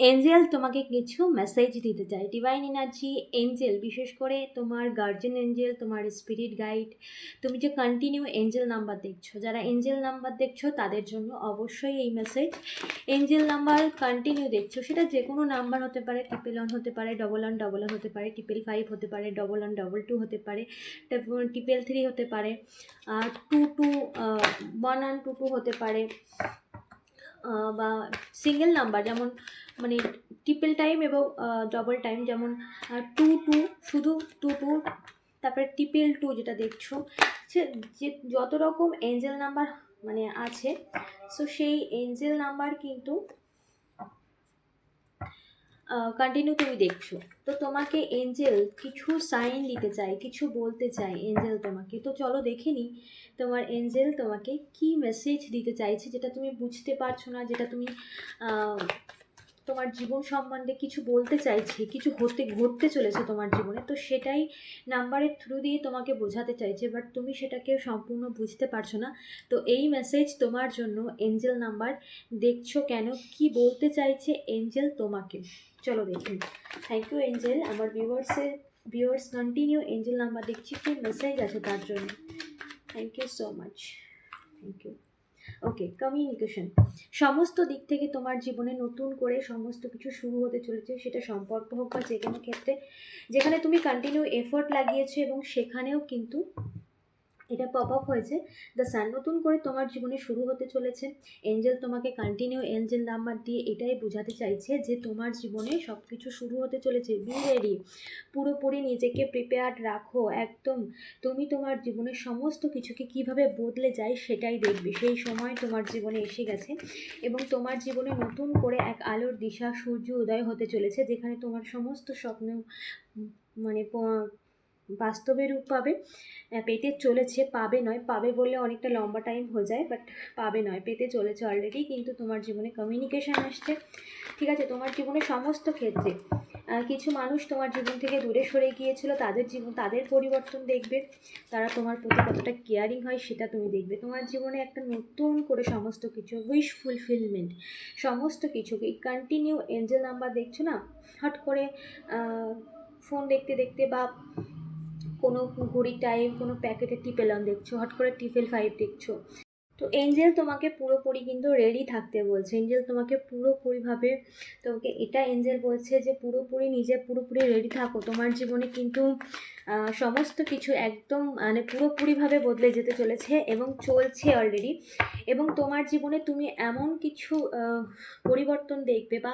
Angel তোমাকে কিছু message দিতে চায়। ডিভাইন এনার্জি এঞ্জেল বিশেষ করে তোমার গার্জেন এঞ্জেল তোমার স্পিরিট গাইড তুমি যে কন্টিনিউ এঞ্জেল নাম্বার দেখছ, যারা এঞ্জেল নাম্বার দেখছ, তাদের জন্য অবশ্যই এই মেসেজ এঞ্জেল নাম্বার কন্টিনিউ দেখছ, সেটা যে কোনো নাম্বার হতে পারে ট্রিপল ওয়ান হতে পারে ডবল ওয়ান ডবল ওয়ান হতে পারে ট্রিপল ফাইভ হতে পারে ডবল ওয়ান ডবল টু হতে পারে ট্রিপল থ্রি হতে পারে two two one one two two হতে পারে। বা সিঙ্গেল নাম্বার যেমন মানে ট্রিপল টাইম এবং ডবল টাইম যেমন টু টু শুধু টু টু তারপরে ট্রিপল টু যেটা দেখছ, সে যে যত রকম এঞ্জেল নাম্বার মানে আছে সো সেই এঞ্জেল নাম্বার কিন্তু কন্টিনিউ তুমি দেখছ। তো তোমাকে এঞ্জেল কিছু সাইন দিতে চায়, কিছু বলতে চাই এঞ্জেল তোমাকে। তো চলো দেখে নিই তোমার এঞ্জেল তোমাকে কি মেসেজ দিতে চাইছে, যেটা তুমি বুঝতে পারছ না, যেটা তুমি তোমার জীবন সম্বন্ধে কিছু বলতে চাইছে, কিছু হতে, ঘটতে চলেছে তোমার জীবনে, তো সেটাই নাম্বারের থ্রু দিয়ে তোমাকে বোঝাতে চাইছে বাট তুমি সেটাকে সম্পূর্ণ বুঝতে পারছ না। তো এই মেসেজ তোমার জন্য এঞ্জেল নাম্বার দেখছ কেন, কি বলতে চাইছে এঞ্জেল তোমাকে। চলো দেখুন থ্যাংক ইউ এঞ্জেল আমার ভিউয়ার্সের ভিউয়ার্স কন্টিনিউ এঞ্জেল নাম্বার দেখছি, কি মেসেজ আছে তার জন্য। Thank you so much thank you okay communication সমস্ত দিক থেকে তোমার জীবনে নতুন করে সমস্ত কিছু শুরু হতে চলেছে, সেটা সম্পর্ক হোক বা যে কোনো ক্ষেত্রে, যেখানে তুমি কন্টিনিউ এফোর্ট লাগিয়েছো এবং সেখানেও কিন্তু এটা পপ আপ হয়েছে। দ্য সান নতুন করে তোমার জীবনে শুরু হতে চলেছে। এঞ্জেল তোমাকে কন্টিনিউ এঞ্জেল নাম্বার দিয়ে এটাই বোঝাতে চাইছে যে তোমার জীবনে সব কিছু শুরু হতে চলেছে। বি রেডি পুরোপুরি নিজেকে প্রিপেয়ার্ড রাখো। একদম। তুমি তোমার জীবনের সমস্ত কিছুকে কীভাবে বদলে যায় সেটাই দেখবে। সেই সময় তোমার জীবনে এসে গেছে এবং তোমার জীবনে নতুন করে এক আলোর দিশা, সূর্য, উদয় হতে চলেছে যেখানে তোমার সমস্ত স্বপ্ন মানে বাস্তবে রূপ পাবে। পেতে চলেছে, পাবে নয়। পাবে বললে অনেকটা লম্বা টাইম হয়ে যায় বাট পাবে নয়, পেতে চলেছে অলরেডি কিন্তু তোমার জীবনে কমিউনিকেশান আসছে। ঠিক আছে, তোমার জীবনে সমস্ত ক্ষেত্রে কিছু মানুষ তোমার জীবন থেকে দূরে সরে গিয়েছিল, তাদের জীবন, তাদের পরিবর্তন দেখবে। তারা তোমার প্রতি কতটা কেয়ারিং হয়, সেটা তুমি দেখবে। তোমার জীবনে একটা নতুন করে সমস্ত কিছু উইশ ফুলফিলমেন্ট সমস্ত কিছুকে কন্টিনিউ এঞ্জেল নাম্বার দেখছ না? হট করে ফোন দেখতে দেখতে বা কোনো ঘড়ির টাইম কোনো প্যাকেটের টিপেলন দেখছ হট করে টিপেল ফাইভ দেখছ। তো এঞ্জেল তোমাকে পুরোপুরি কিন্তু রেডি থাকতে বলছে। এঞ্জেল তোমাকে পুরোপুরিভাবে, তোমাকে এটা এঞ্জেল বলছে যে পুরোপুরি নিজে পুরোপুরি রেডি থাকো। তোমার জীবনে কিন্তু সমস্ত কিছু একদম মানে পুরোপুরিভাবে বদলে যেতে চলেছে এবং চলছে অলরেডি এবং তোমার জীবনে তুমি এমন কিছু পরিবর্তন দেখবে বা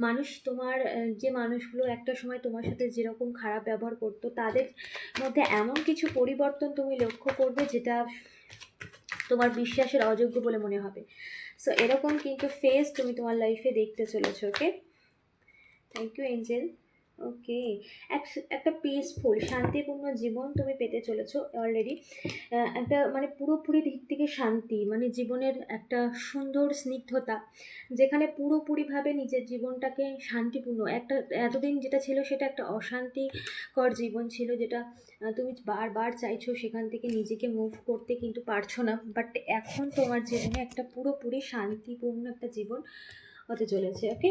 মানুষ তোমার যে মানুষগুলো একটা সময় তোমার সাথে যেরকম খারাপ ব্যবহার করতো, তাদের মধ্যে এমন কিছু পরিবর্তন তুমি লক্ষ্য করবে যেটা তোমার বিশ্বাসের অযোগ্য বলে মনে হবে। সো এরকম কিন্তু ফেস তুমি তোমার লাইফে দেখতে চলেছো okay thank you angel okay. এক একটা পিসফুল শান্তিপূর্ণ জীবন তুমি পেতে চলেছো অলরেডি একটা মানে পুরোপুরি দিক থেকে শান্তি মানে জীবনের একটা সুন্দর স্নিগ্ধতা, যেখানে পুরোপুরিভাবে নিজের জীবনটাকে শান্তিপূর্ণ, একটা, এতদিন যেটা ছিল সেটা একটা অশান্তিকর জীবন ছিল যেটা তুমি বারবার চাইছো সেখান থেকে নিজেকে মুভ করতে কিন্তু পারছ না বাট এখন তোমার জীবনে একটা পুরোপুরি শান্তিপূর্ণ একটা জীবন হতে চলেছে ওকে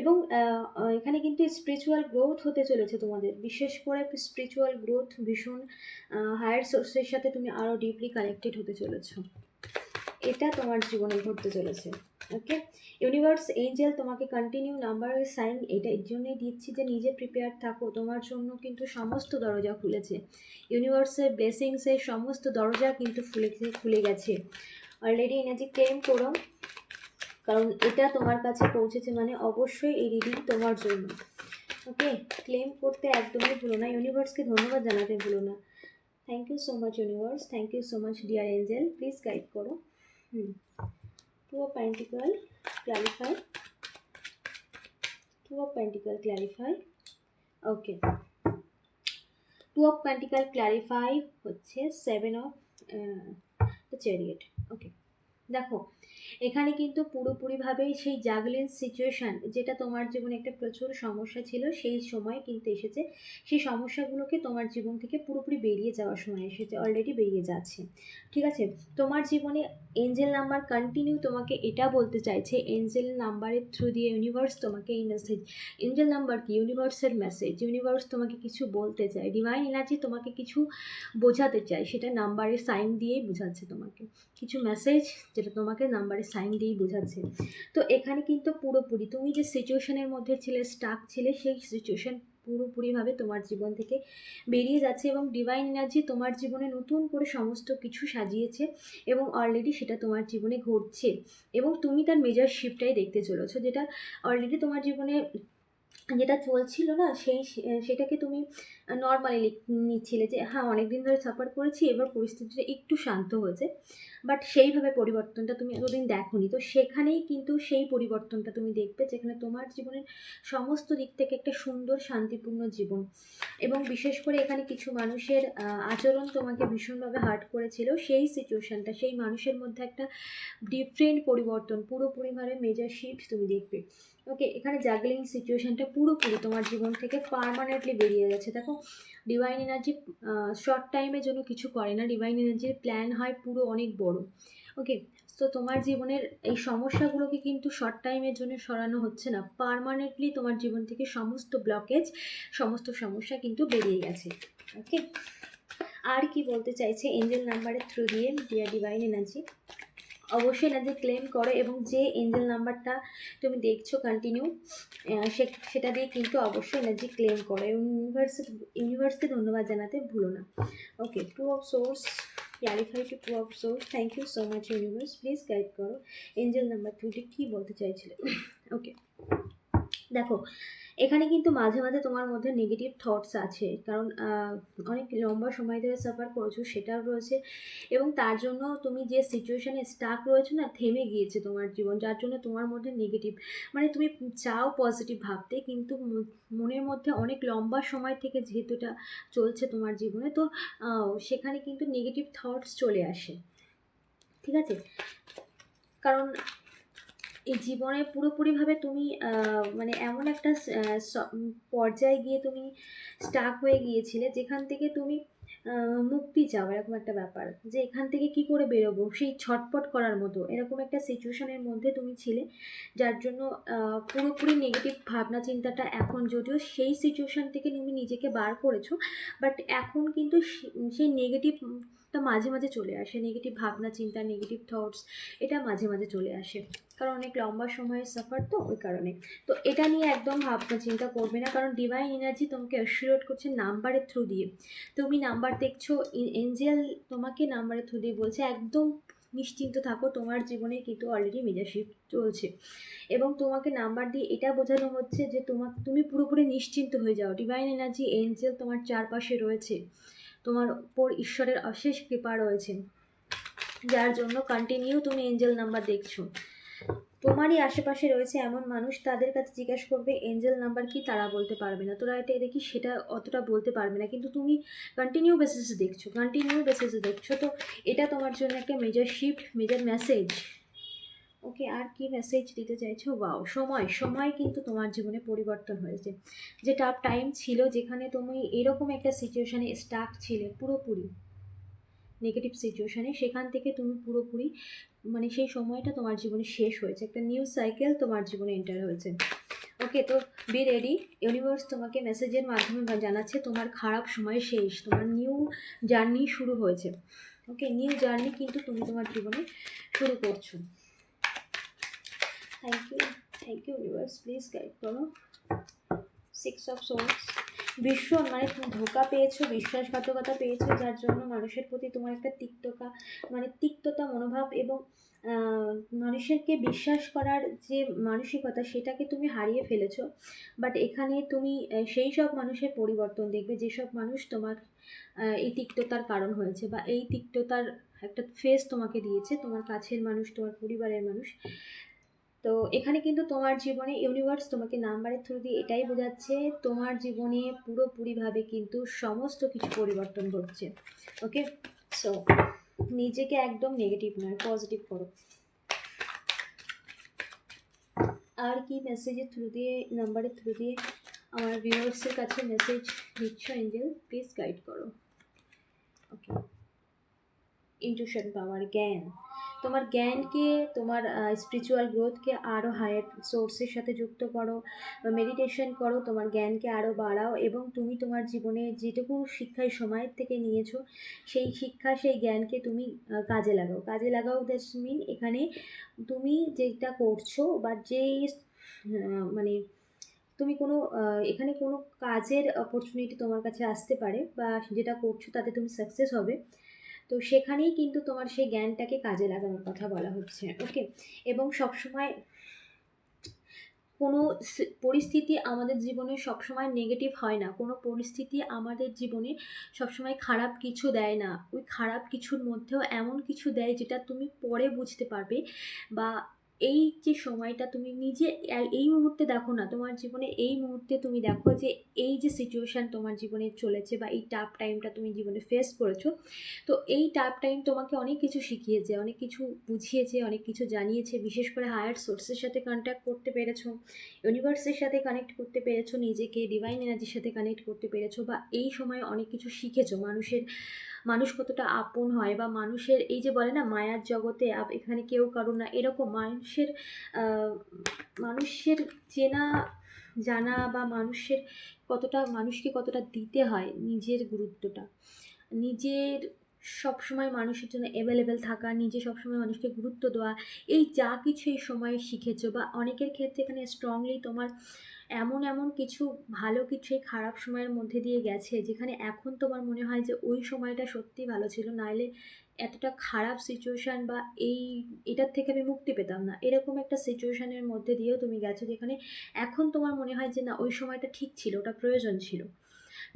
এবং এখানে কিন্তু স্পিরিচুয়াল গ্রোথ হতে চলেছে তোমাদের। বিশেষ করে স্পিরিচুয়াল গ্রোথ ভীষণ হায়ার সোর্সের সাথে তুমি আরও ডিপলি কানেক্টেড হতে চলেছ। এটা তোমার জীবনে ঘটতে চলেছে ওকে ইউনিভার্স এঞ্জেল তোমাকে কন্টিনিউ নাম্বারের সাইন এটা এর জন্যই দিচ্ছি যে নিজে প্রিপেয়ার থাকো। তোমার জন্য কিন্তু সমস্ত দরজা খুলেছে। ইউনিভার্সের ব্লেসিংসের সমস্ত দরজা কিন্তু খুলেছে, খুলে গেছে। অলরেডি এনার্জি ক্লেম করো। কারণ এটা তোমার কাছে পৌঁছেছে মানে অবশ্যই এই রিডিং তোমার জন্য। ওকে ক্লেম করতে একদমই ভুলো না। ইউনিভার্সকে ধন্যবাদ জানাতে ভুলো না। Thank you so much universe thank you so much dear angel please guide করো। হুম। Two of pentacle clarify two of pentacle clarify okay two of pentacle clarify হচ্ছে seven of the chariot okay দেখো এখানে কিন্তু পুরোপুরিভাবে সেই জাগলিন situation যেটা তোমার জীবনে একটা প্রচুর সমস্যা ছিল, সেই সময় কিন্তু এসেছে। সেই সমস্যাগুলোকে তোমার জীবন থেকে পুরোপুরি বেরিয়ে যাওয়ার সময় এসেছে অলরেডি বেরিয়ে যাচ্ছে। ঠিক আছে? তোমার জীবনে এঞ্জেল নাম্বার কন্টিনিউ তোমাকে এটা বলতে চাইছে এঞ্জেল নাম্বারের থ্রু দিয়ে ইউনিভার্স তোমাকে এই মেসেজ এঞ্জেল নাম্বার কি? ইউনিভার্সের মেসেজ ইউনিভার্স তোমাকে কিছু বলতে চায় ডিভাইন এনার্জি তোমাকে কিছু বোঝাতে চায়, সেটা নাম্বারের সাইন দিয়েই বোঝাচ্ছে তোমাকে। কিছু মেসেজ যেটা তোমাকে নাম্বারের সাইন দিয়েই বোঝাচ্ছে। তো এখানে কিন্তু পুরোপুরি তুমি যে সিচুয়েশনের মধ্যে ছিলে স্টাক ছিলে, সেই সিচুয়েশন পুরোপুরিভাবে তোমার জীবন থেকে বেরিয়ে যাচ্ছে এবং ডিভাইন এনার্জি তোমার জীবনে নতুন করে সমস্ত কিছু সাজিয়েছে এবং অলরেডি সেটা তোমার জীবনে ঘটছে এবং তুমি তার মেজার শিফটটাই দেখতে চলেছো। যেটা অলরেডি তোমার জীবনে যেটা চলছিল না, সেই, সেটাকে তুমি নর্মালি নিচ্ছিলে যে হ্যাঁ অনেক দিন ধরে সাফার করেছি, এবার পরিস্থিতিটা একটু শান্ত হয়েছে বাট সেইভাবে পরিবর্তনটা তুমি এতদিন দেখোনি। তো সেখানেই কিন্তু সেই পরিবর্তনটা তুমি দেখবে, যেখানে তোমার জীবনের সমস্ত দিক থেকে একটা সুন্দর, শান্তিপূর্ণ জীবন। এবং বিশেষ করে এখানে কিছু মানুষের আচরণ তোমাকে ভীষণভাবে হার্ট করেছিল। সেই সিচুয়েশনটা সেই মানুষের মধ্যে একটা ডিফারেন্ট পরিবর্তন পুরোপুরিভাবে মেজার শিফট তুমি দেখবে। ওকে এখানে জাগলিং সিচুয়েশনটা পুরোপুরি তোমার জীবন থেকে পারমানেন্টলি বেরিয়ে গেছে দেখো ডিভাইন এনার্জি শর্ট টাইমের জন্য কিছু করে না। ডিভাইন এনার্জির প্ল্যান হয় পুরো অনেক বড়। ওকে তো তোমার জীবনের এই সমস্যাগুলোকে কিন্তু শর্ট টাইমের জন্য সরানো হচ্ছে না। পারমানেন্টলি তোমার জীবন থেকে সমস্ত ব্লকেজ সমস্ত সমস্যা কিন্তু বেরিয়ে গেছে। ওকে আর কি বলতে চাইছে এঞ্জেল নাম্বারের থ্রু দিয়ে ডিয়ার ডিভাইন এনার্জি অবশ্যই এনার্জি ক্লেম করো এবং যে এঞ্জেল নাম্বারটা তুমি দেখছ কন্টিনিউ সেটা দিয়ে কিন্তু অবশ্যই এনার্জি ক্লেম করো। ইউনিভার্সে ইউনিভার্সকে ধন্যবাদ জানাতে ভুলো না। Okay two of swords clarify two two of swords thank you so much universe please guide করো। এঞ্জেল নাম্বার টুটি কী বলতে চাইছিলে? ওকে দেখো এখানে কিন্তু মাঝে মাঝে তোমার মধ্যে নেগেটিভ থটস আছে। কারণ অনেক লম্বা সময় ধরে সাফার করেছ, সেটাও রয়েছে। এবং তার জন্য তুমি যে সিচুয়েশানে স্টাক রয়েছে না, থেমে গিয়েছে তোমার জীবন, যার জন্য তোমার মধ্যে নেগেটিভ মানে তুমি চাও পজিটিভ ভাবতে, কিন্তু মনের মধ্যে অনেক লম্বা সময় থেকে যেহেতু এটা চলছে তোমার জীবনে, তো সেখানে কিন্তু নেগেটিভ থটস চলে আসে। ঠিক আছে? কারণ এই জীবনে পুরোপুরিভাবে তুমি মানে এমন একটা পর্যায়ে গিয়ে তুমি স্টাক হয়ে গিয়েছিলে যেখান থেকে তুমি মুক্তি চাও, এরকম একটা ব্যাপার। যে এখান থেকে কি করে বেরোবো? সেই ছটপট করার মতো, এরকম একটা সিচুয়েশনের মধ্যে তুমি ছিলে, যার জন্য পুরোপুরি নেগেটিভ ভাবনা চিন্তাটা এখন যদিও সেই সিচুয়েশন থেকে তুমি নিজেকে বার করেছ বাট এখন কিন্তু সেই সেই নেগেটিভটা মাঝে মাঝে চলে আসে। নেগেটিভ ভাবনা, চিন্তা নেগেটিভ থটস এটা মাঝে মাঝে চলে আসে। কারণ অনেক লম্বা সময়ের সাফার তো ওই কারণে। তো এটা নিয়ে একদম ভাবনা চিন্তা করবে না। কারণ ডিভাইন এনার্জি তোমাকে অ্যাসিওর করছে নাম্বারের থ্রু দিয়ে। তুমি নাম্বার দেখছ এঞ্জেল তোমাকে নাম্বারের থ্রু দিয়ে বলছে, একদম নিশ্চিন্ত থাকো, তোমার জীবনে কিন্তু অলরেডি মেজারশিপ চলছে। এবং তোমাকে নাম্বার দিয়ে এটা বোঝানো হচ্ছে যে তোমার তুমি পুরোপুরি নিশ্চিন্ত হয়ে যাও। ডিভাইন এনার্জি এঞ্জেল তোমার চারপাশে রয়েছে। তোমার উপর ঈশ্বরের অশেষ কৃপা রয়েছে। যার জন্য কন্টিনিউ তুমি এঞ্জেল নাম্বার দেখছ। তোমারই আশেপাশে রয়েছে এমন মানুষ, তাদের কাছে জিজ্ঞাসা করবে এঞ্জেল নাম্বার কি তারা বলতে পারবে না। তোরা এটা দেখি সেটা অতটা বলতে পারবে না। কিন্তু তুমি কন্টিনিউ বেসিসে দেখছ কন্টিনিউ বেসিসে দেখছ। তো এটা তোমার জন্য একটা major shift major message okay আর কি মেসেজ দিতে চাইছো? ওয়াও সময় সময় কিন্তু তোমার জীবনে পরিবর্তন হয়েছে। যে টাফ টাইম ছিল যেখানে তুমি এরকম একটা সিচুয়েশানে স্টাক ছিলে, পুরোপুরি নেগেটিভ সিচুয়েশানে সেখান থেকে তুমি পুরোপুরি মানে সেই সময়টা তোমার জীবনে শেষ হয়েছে। একটা নিউ সাইকেল তোমার জীবনে এন্টার হয়েছে। ওকে তো বি রেডি ইউনিভার্স তোমাকে মেসেজের মাধ্যমে জানাচ্ছে তোমার খারাপ সময় শেষ, তোমার নিউ জার্নি শুরু হয়েছে। ওকে নিউ জার্নি কিন্তু তুমি তোমার জীবনে শুরু করছ। Thank you thank you universe please guide করো সিক্স অফ সোর্স ভীষণ মানে তুমি ধোকা পেয়েছ, বিশ্বাসঘাতকতা পেয়েছ, যার জন্য মানুষের প্রতি তোমার একটা তিক্ততা মানে তিক্ততা, মনোভাব এবং মানুষেরকে বিশ্বাস করার যে মানসিকতা, সেটাকে তুমি হারিয়ে ফেলেছো। বাট এখানে তুমি সেই সব মানুষের পরিবর্তন দেখবে যেসব মানুষ তোমার এই তিক্ততার কারণ হয়েছে বা এই তিক্ততার একটা ফেস তোমাকে দিয়েছে, তোমার কাছের মানুষ, তোমার পরিবারের মানুষ। তো এখানে কিন্তু তোমার জীবনে ইউনিভার্স তোমাকে নাম্বারের থ্রু দিয়ে এটাই বোঝাচ্ছে, তোমার জীবনে পুরোপুরিভাবে কিন্তু সমস্ত কিছু পরিবর্তন ঘটছে ওকে সো নিজেকে একদম নেগেটিভ নয় পজিটিভ করো। আর কি মেসেজের থ্রু দিয়ে নাম্বারের থ্রু দিয়ে আমার ভিউয়ার্সের কাছে মেসেজ দিচ্ছ এঞ্জেল প্লিজ গাইড করো ওকে ইন্টুশন পাওয়ার জ্ঞান। তোমার জ্ঞানকে, তোমার স্পিরিচুয়াল গ্রোথকে আরও হায়ার সোর্সের সাথে যুক্ত করো মেডিটেশন করো, তোমার জ্ঞানকে আরও বাড়াও এবং তুমি তোমার জীবনে যেটুকু শিক্ষায় সময়ের থেকে নিয়েছো, সেই শিক্ষা, সেই জ্ঞানকে তুমি কাজে লাগাও। কাজে লাগাও দ্যাটস মিন এখানে তুমি যেটা করছ বা যে মানে তুমি কোনো এখানে কোনো কাজের অপরচুনিটি তোমার কাছে আসতে পারে বা যেটা করছ তাতে তুমি সাকসেস হবে। তো সেখানেই কিন্তু তোমার সেই জ্ঞানটাকে কাজে লাগানোর কথা বলা হচ্ছে ওকে এবং সবসময় কোনো পরিস্থিতি আমাদের জীবনে সবসময় নেগেটিভ হয় না। কোনো পরিস্থিতি আমাদের জীবনে সবসময় খারাপ কিছু দেয় না। ওই খারাপ কিছুর মধ্যেও এমন কিছু দেয় যেটা তুমি পরে বুঝতে পারবে বা এই যে সময়টা তুমি নিজে এই মুহূর্তে দেখো না, তোমার জীবনে এই মুহূর্তে তুমি দেখো যে এই যে সিচুয়েশান তোমার জীবনে চলেছে বা এই টাফ টাইমটা তুমি জীবনে ফেস করেছ, তো এই টাফ টাইম তোমাকে অনেক কিছু শিখিয়েছে, অনেক কিছু বুঝিয়েছে, অনেক কিছু জানিয়েছে, বিশেষ করে হায়ার সোর্সের সাথে কন্ট্যাক্ট করতে পেরেছ ইউনিভার্সের সাথে কানেক্ট করতে পেরেছ, নিজেকে ডিভাইন এনার্জির সাথে কানেক্ট করতে পেরেছ বা এই সময় অনেক কিছু শিখেছো মানুষের মানুষ কতটা আপন হয় বা মানুষের এই যে বলে না, মায়ার জগতে এখানে কেউ কারও না, এরকম মানুষের মানুষের চেনা, জানা বা মানুষের কতটা, মানুষকে কতটা দিতে হয় নিজের গুরুত্বটা? নিজের সবসময় মানুষের জন্য অ্যাভেলেবেল থাকা, নিজে সবসময় মানুষকে গুরুত্ব দেওয়া, এই যা কিছু এই সময়ে শিখেছো বা অনেকের ক্ষেত্রে এখানে স্ট্রংলি তোমার এমন এমন কিছু ভালো কিছু এই খারাপ সময়ের মধ্যে দিয়ে গেছে, যেখানে এখন তোমার মনে হয় যে ওই সময়টা সত্যি ভালো ছিল নাহলে এতটা খারাপ সিচুয়েশান বা এই, এটার থেকে আমি মুক্তি পেতাম না। এরকম একটা সিচুয়েশানের মধ্যে দিয়েও তুমি গেছো, যেখানে এখন তোমার মনে হয় যে না, ওই সময়টা ঠিক ছিল, ওটা প্রয়োজন ছিল।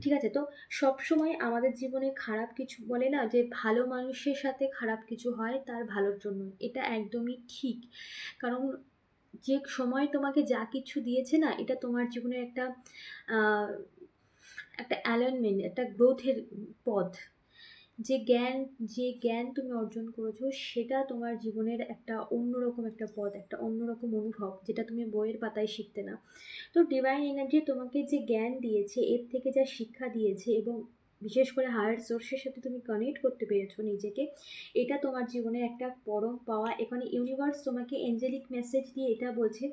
ঠিক আছে? তো সব সময় আমাদের জীবনে খারাপ কিছু বলে না যে, ভালো মানুষের সাথে খারাপ কিছু হয় তার ভালোর জন্য। এটা একদমই ঠিক। কারণ যে সময় তোমাকে যা কিছু দিয়েছে না, এটা তোমার জীবনের একটা একটা অ্যালাইনমেন্ট একটা গ্রোথের পথ। যে জ্ঞান যে জ্ঞান তুমি অর্জন করেছ, সেটা তোমার জীবনের একটা অন্যরকম একটা পথ, একটা অন্যরকম অনুভব, যেটা তুমি বইয়ের পাতায় শিখতে না। তো ডিভাইন এনার্জি তোমাকে যে জ্ঞান দিয়েছে, এর থেকে যা শিক্ষা দিয়েছে এবং বিশেষ করে হায়ার সোর্সের সাথে তুমি কানেক্ট করতে পেরেছ নিজেকে, এটা তোমার জীবনে একটা পরম পাওয়া। এখানে ইউনিভার্স তোমাকে এঞ্জেলিক মেসেজ দিয়ে এটা বলছে,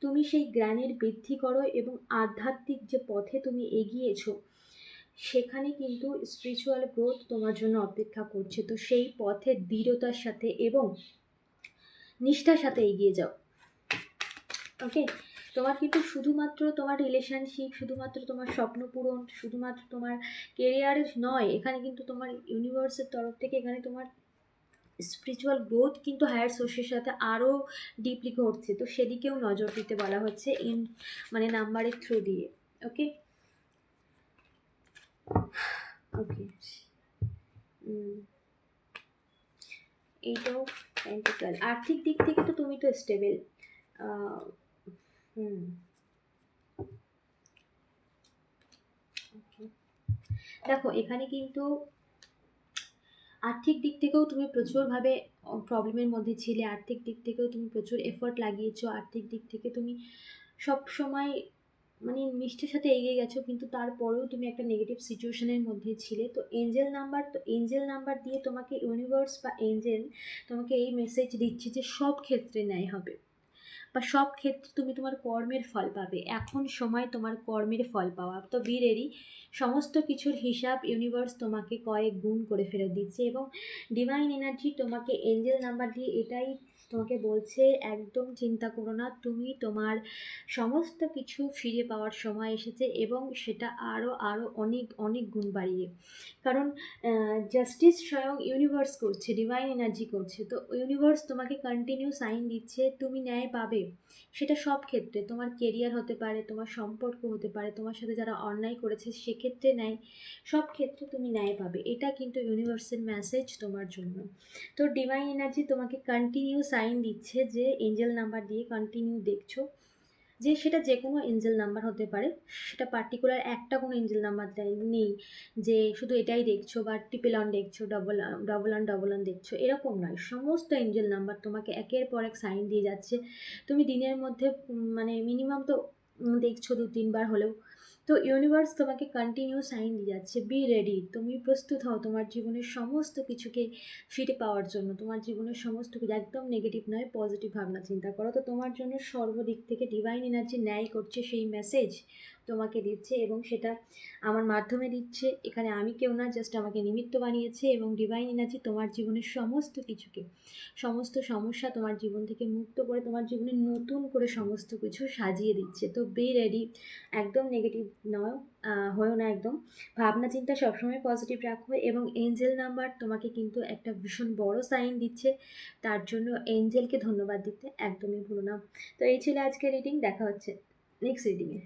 তুমি সেই জ্ঞানের বৃদ্ধি করো এবং আধ্যাত্মিক যে পথে তুমি এগিয়েছো সেখানে কিন্তু স্পিরিচুয়াল গ্রোথ তোমার জন্য অপেক্ষা করছে। তো সেই পথে দৃঢ়তার সাথে এবং নিষ্ঠার সাথে এগিয়ে যাও। ওকে তোমার কিন্তু শুধুমাত্র তোমার রিলেশনশিপ শুধুমাত্র তোমার স্বপ্ন পূরণ, শুধুমাত্র তোমার কেরিয়ার নয়, এখানে কিন্তু তোমার ইউনিভার্সের তরফ থেকে এখানে তোমার স্পিরিচুয়াল গ্রোথ কিন্তু হায়ার সোর্সের সাথে আরও ডিপলি ঘটছে। তো সেদিকেও নজর দিতে বলা হচ্ছে ইন মানে নাম্বারের থ্রু দিয়ে। ওকে ওকে এইটাও প্যান্টিকাল আর্থিক দিক থেকে তো তুমি তো স্টেবল হুম. দেখো, এখানে কিন্তু আর্থিক দিক থেকেও তুমি প্রচুরভাবে প্রবলেমের মধ্যে ছিলে। আর্থিক দিক থেকেও তুমি প্রচুর এফোর্ট লাগিয়েছো। আর্থিক দিক থেকে তুমি সব সময় মানে নিষ্ঠার সাথে এগিয়ে গেছো, কিন্তু তারপরেও তুমি একটা নেগেটিভ সিচুয়েশনের মধ্যে ছিলে। তো এঞ্জেল নাম্বার তো এঞ্জেল নাম্বার দিয়ে তোমাকে ইউনিভার্স বা এঞ্জেল তোমাকে এই মেসেজ দিচ্ছে যে সব ক্ষেত্রে ন্যায় হবে। বা সব ক্ষেত্রে তুমি তোমার কর্মের ফল পাবে। এখন সময় তোমার কর্মের ফল পাওয়া। তো বীরেরই সমস্ত কিছুর হিসাব ইউনিভার্স তোমাকে কয়েক গুণ করে ফেরত দিচ্ছে এবং ডিভাইন এনার্জি তোমাকে এঞ্জেল নাম্বার দিয়ে এটাই তোমাকে বলছে, একদম চিন্তা করো না, তুমি তোমার সমস্ত কিছু ফিরে পাওয়ার সময় এসেছে এবং সেটা আরও আরও অনেক অনেক গুণ বাড়িয়ে। কারণ জাস্টিস স্বয়ং ইউনিভার্স করছে ডিভাইন এনার্জি করছে। তো ইউনিভার্স তোমাকে কন্টিনিউ সাইন দিচ্ছে, তুমি ন্যায় পাবে সেটা সব ক্ষেত্রে। তোমার কেরিয়ার হতে পারে, তোমার সম্পর্ক হতে পারে, তোমার সাথে যারা অন্যায় করেছে সেক্ষেত্রে ন্যায়, সব ক্ষেত্রে তুমি ন্যায় পাবে। এটা কিন্তু ইউনিভার্সের মেসেজ তোমার জন্য। তো ডিভাইন এনার্জি তোমাকে কন্টিনিউ সাইন দিচ্ছে যে এঞ্জেল নাম্বার দিয়ে কন্টিনিউ দেখছ। যে সেটা যে কোনো এঞ্জেল নাম্বার হতে পারে, সেটা পার্টিকুলার একটা কোনো এঞ্জেল নাম্বার নেই। যে শুধু এটাই দেখছ বা ট্রিপল অন দেখছ double double one double one দেখছ, এরকম নয়। সমস্ত এঞ্জেল নাম্বার তোমাকে একের পর এক সাইন দিয়ে যাচ্ছে। তুমি দিনের মধ্যে মানে মিনিমাম তো দেখছ দু তিনবার হলেও। তো ইউনিভার্স তোমাকে কন্টিনিউ সাইন দিয়ে যাচ্ছে বি রেডি তুমি প্রস্তুত হও, তোমার জীবনের সমস্ত কিছুকে ফিরে পাওয়ার জন্য। তোমার জীবনের সমস্ত কিছু, একদম নেগেটিভ নয় পজিটিভ ভাবনা চিন্তা করো। তো তোমার জন্য সর্বদিক থেকে ডিভাইন এনার্জি ন্যায় করছে সেই মেসেজ তোমাকে দিচ্ছে এবং সেটা আমার মাধ্যমে দিচ্ছে। এখানে আমি কেউ না জাস্ট আমাকে নিমিত্ত বানিয়েছে এবং ডিভাইন এনার্জি তোমার জীবনের সমস্ত কিছুকে, সমস্ত সমস্যা তোমার জীবন থেকে মুক্ত করে তোমার জীবনে নতুন করে সমস্ত কিছু সাজিয়ে দিচ্ছে। তো বি রেডি একদম নেগেটিভ নয় হয়েও না একদম। ভাবনা চিন্তা সবসময় পজিটিভ রাখো এবং এঞ্জেল নাম্বার তোমাকে কিন্তু একটা ভীষণ বড় সাইন দিচ্ছে। তার জন্য এঞ্জেলকে ধন্যবাদ দিতে একদমই ভুলো না। তো এই ছিল আজকে রিডিং দেখা হচ্ছে নেক্সট রিডিংয়ে